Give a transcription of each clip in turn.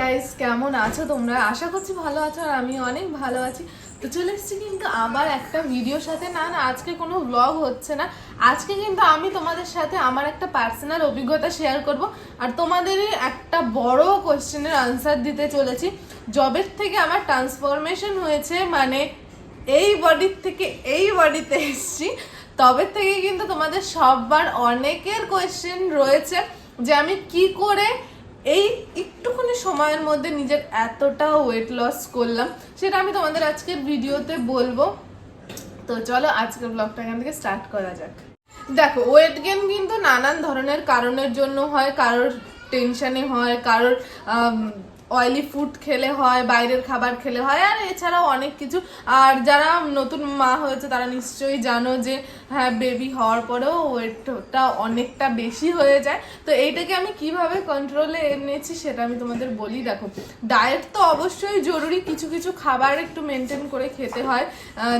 Guys কেমন আছো তোমরা? আশা করছি ভালো আছো আর আমি অনেক ভালো আছি। তো চলে এসেছি কিন্তু আবার একটা ভিডিওর সাথে। না না, আজকে কোনো ব্লগ হচ্ছে না। আজকে কিন্তু আমি তোমাদের সাথে আমার একটা পার্সোনাল অভিজ্ঞতা শেয়ার করব আর তোমাদেরই একটা বড় কোশ্চেনের আনসার দিতে চলেছি। জবের থেকে আমার ট্রান্সফরমেশন হয়েছে মানে এই বডির থেকে এই বডিতে এসেছি। তবে থেকে কিন্তু তোমাদের সববার অনেকের কোয়েশ্চেন রয়েছে যে আমি কি করে এই একটুখানি সময়ের মধ্যে নিজের এতটা ওয়েট লস করলাম, সেটা আমি তোমাদের আজকের ভিডিওতে বলব। তো চলো আজকের ব্লগটা এখান থেকে স্টার্ট করা যাক। দেখো ওয়েট গেন কিন্তু নানান ধরনের কারণের জন্য হয়, কারোর টেনশানে হয়, কারোর অয়েলি ফুড খেলে হয়, বাইরের খাবার খেলে হয়, আর এছাড়াও অনেক কিছু। আর যারা নতুন মা হয়েছে, তারা নিশ্চয়ই জানো যে হ্যাঁ বেবি হওয়ার পরেও ওয়েটটা অনেকটা বেশি হয়ে যায়। তো এইটাকে আমি কীভাবে কন্ট্রোলে এনেছি সেটা আমি তোমাদের বলি। দেখো ডায়েট তো অবশ্যই জরুরি, কিছু কিছু খাবার একটু মেনটেন করে খেতে হয়।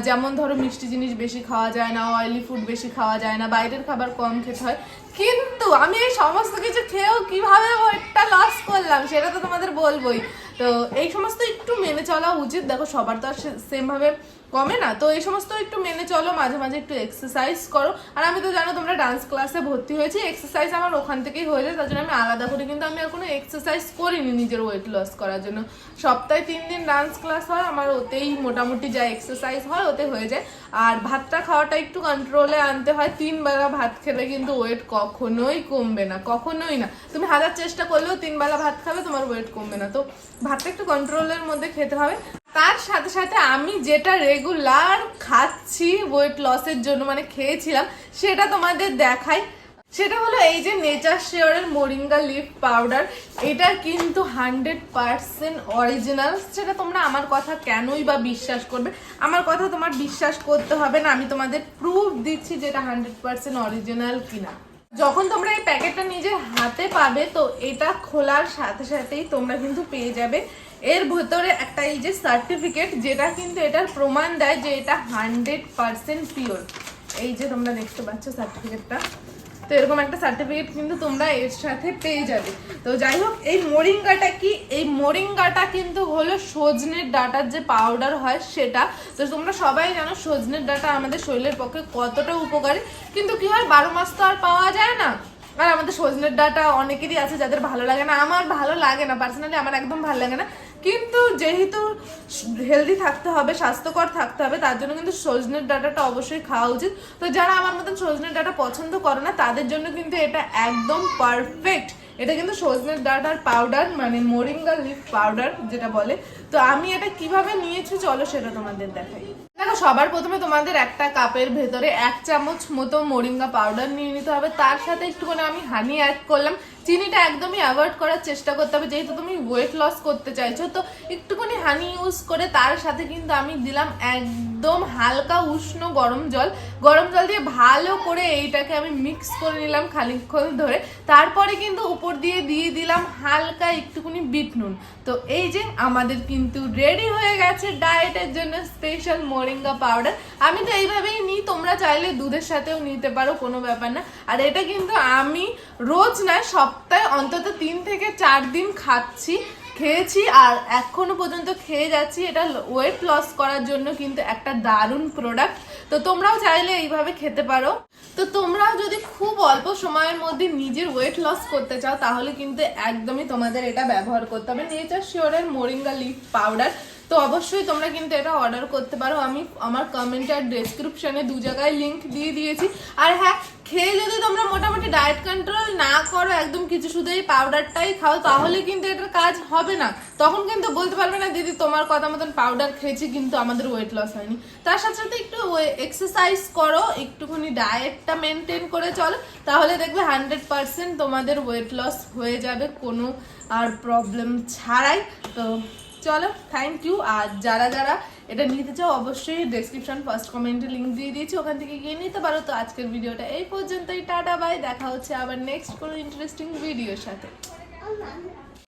যেমন ধরো মিষ্টি জিনিস বেশি খাওয়া যায় না অয়েলি ফুড বেশি খাওয়া যায় না, বাইরের খাবার কম খেতে হয়। কিন্তু আমি এই সমস্ত কিছু খেয়েও কীভাবে ওয়েটটা লস করলাম সেটা তো তোমাদের বলবোই। তো এই সমস্ত একটু মেনে চলা উচিত। দেখো, সবার তো আর সেম ভাবে কমে না। তো এই সমস্ত একটু মেনে চলো, মাঝে মাঝে একটু এক্সারসাইজ করো। আর আমি তো জানো, তোমরা ডান্স ক্লাসে ভর্তি হয়েছি। এক্সারসাইজ আমার ওখান থেকেই হয়ে যায়। তার জন্য আমি আলাদা করি কিন্তু আমি কোনো এক্সারসাইজ করিনি নিজের ওয়েট লস করার জন্য। সপ্তাহে তিন দিন ডান্স ক্লাস হয়। আমার ওতেই মোটামুটি যা এক্সারসাইজ হয়, ওতে হয়ে যায়। আর ভাতটা খাওয়াটা একটু কন্ট্রোলে আনতে হয়। তিন বেলা ভাত খেলে কিন্তু ওয়েট কখনোই কমবে না, কখনোই না। তুমি হাজার চেষ্টা করলেও তিন বেলা ভাত খাবে, তোমার ওয়েট কমবে না। তো ভাতটা একটু কন্ট্রোলের মধ্যে খেতে হবে। তার সাথে সাথে আমি যেটা রেগুলার খাচ্ছি ওয়েট লসের জন্য মানে খেয়েছিলাম, সেটা তোমাদের দেখাই। সেটা হলো এই যে নেচার শেয়ারের মোরিঙ্গা লিফ পাউডার এটা কিন্তু হান্ড্রেড পার্সেন্ট অরিজিনাল সেটা তোমরা আমার কথা কেনই বা বিশ্বাস করবে? আমার কথা তোমার বিশ্বাস করতে হবে না। আমি তোমাদের প্রুফ দিচ্ছি যেটা হান্ড্রেড পার্সেন্ট অরিজিনাল কিনা। যখন তোমরা এই প্যাকেটটা নিজের হাতে পাবে, তো এটা খোলার সাথে সাথেই তোমরা কিন্তু পেয়ে যাবে। এর ভেতরে একটা এই যে সার্টিফিকেট যেটা কিন্তু এটার প্রমাণ দেয় যে এটা হান্ড্রেড পারসেন্ট পিওর এই যে তোমরা দেখতে পাচ্ছ সার্টিফিকেটটা তো এরকম একটা সার্টিফিকেট কিন্তু তোমরা এর সাথে পেয়ে যাবে। তো যাই হোক এই মোরিঙ্গাটা কি? এই মোরিঙ্গাটা কিন্তু হলো সজনের ডাটার যে পাউডার হয় সেটা। তো তোমরা সবাই জানো সজনের ডাটা আমাদের শরীরের পক্ষে কতটা উপকারী। কিন্তু কি হয়, বারো মাস তো আর পাওয়া যায় না। আর আমাদের সজনের ডাটা অনেকেরই আছে যাদের ভালো লাগে না। আমার ভালো লাগে না। পার্সোনালি আমার একদম ভালো লাগে না। কিন্তু যেহেতু হেলদি থাকতে হবে, স্বাস্থ্যকর থাকতে হবে, তার জন্য কিন্তু সজনের ডাটাটা অবশ্যই খাওয়া উচিত। তো যারা আমার মতন সজনের ডাটা পছন্দ করে না, তাদের জন্য কিন্তু এটা একদম পারফেক্ট এটা কিন্তু সজনের ডাটার পাউডার মানে মোরিঙ্গা লিফ পাউডার যেটা বলে। তো আমি এটা কীভাবে নিয়েছি চলো সেটা তোমাদের দেখাই। দেখো, সবার প্রথমে তোমাদের একটা কাপের ভেতরে এক চামচ মতো মোরিঙ্গা পাউডার নিয়ে নিতে হবে। তার সাথে একটুখানি আমি হানি অ্যাড করলাম। চিনিটা একদমই অ্যাভয়েড করার চেষ্টা করতে হবে। যেহেতু তুমি ওয়েট লস করতে চাইছো, তো একটুখানি হানি ইউজ করে তার সাথে কিন্তু আমি দিলাম একদম হালকা উষ্ণ গরম জল। গরম জল দিয়ে ভালো করে এইটাকে আমি মিক্স করে নিলাম খানিকক্ষণ ধরে। তারপরে কিন্তু উপর দিয়ে দিয়ে দিলাম হালকা একটুখানি বিট নুন। তো এই যে আমাদের কিন্তু রেডি হয়ে গেছে ডায়েটের জন্য স্পেশাল মোরিঙ্গা পাউডার আমি তো এইভাবেই নিই, তোমরা চাইলে দুধের সাথেও নিতে পারো, কোনো ব্যাপার না। আর এটা কিন্তু আমি রোজ নয় সপ্তাহে অন্তত তিন থেকে চার দিন খাচ্ছি, খেয়েছি, আর এখনও পর্যন্ত খেয়ে যাচ্ছি। এটা ওয়েট লস করার জন্য কিন্তু একটা দারুণ প্রোডাক্ট তো তোমরাও চাইলে এইভাবে খেতে পারো। তো তোমরাও যদি খুব অল্প সময়ের মধ্যে নিজের ওয়েট লস করতে চাও, তাহলে কিন্তু একদমই তোমাদের এটা ব্যবহার করতে হবে। নেচার শিওরের মোরিঙ্গা লিফ পাউডার তো অবশ্যই তোমরা কিন্তু এটা অর্ডার করতে পারো। আমি আমার কমেন্ট আর ডেসক্রিপশনে দু জায়গায় লিঙ্ক দিয়ে দিয়েছি। আর হ্যাঁ খেয়ে যদি তোমরা মোটামুটি ডায়েট কন্ট্রোল না করো, একদম কিছু শুধু এই পাউডারটাই খাও, তাহলে কিন্তু এটার কাজ হবে না। তখন কিন্তু বলতে পারবে না, দিদি, তোমার কথা মতন পাউডার খেয়েছি, কিন্তু আমাদের ওয়েট লস হয়নি। তার সাথে সাথে একটু এক্সারসাইজ করো, একটুখানি ডায়েটটা মেনটেন করে চলো, তাহলে দেখবে হান্ড্রেড পার্সেন্ট তোমাদের ওয়েট লস হয়ে যাবে, কোনো আর প্রবলেম ছাড়াই। তো চলো থ্যাংক ইউ আর যারা যারা এটা নিতে চাও, অবশ্যই ডেসক্রিপশন ফার্স্ট কমেন্টে লিঙ্ক দিয়ে দিয়েছি, ওখান থেকে গিয়ে নিতে পারো। তো আজকের ভিডিওটা এই পর্যন্তই, টাটা বাই দেখা হচ্ছে আবার নেক্সট কোনো ইন্টারেস্টিং ভিডিওর সাথে।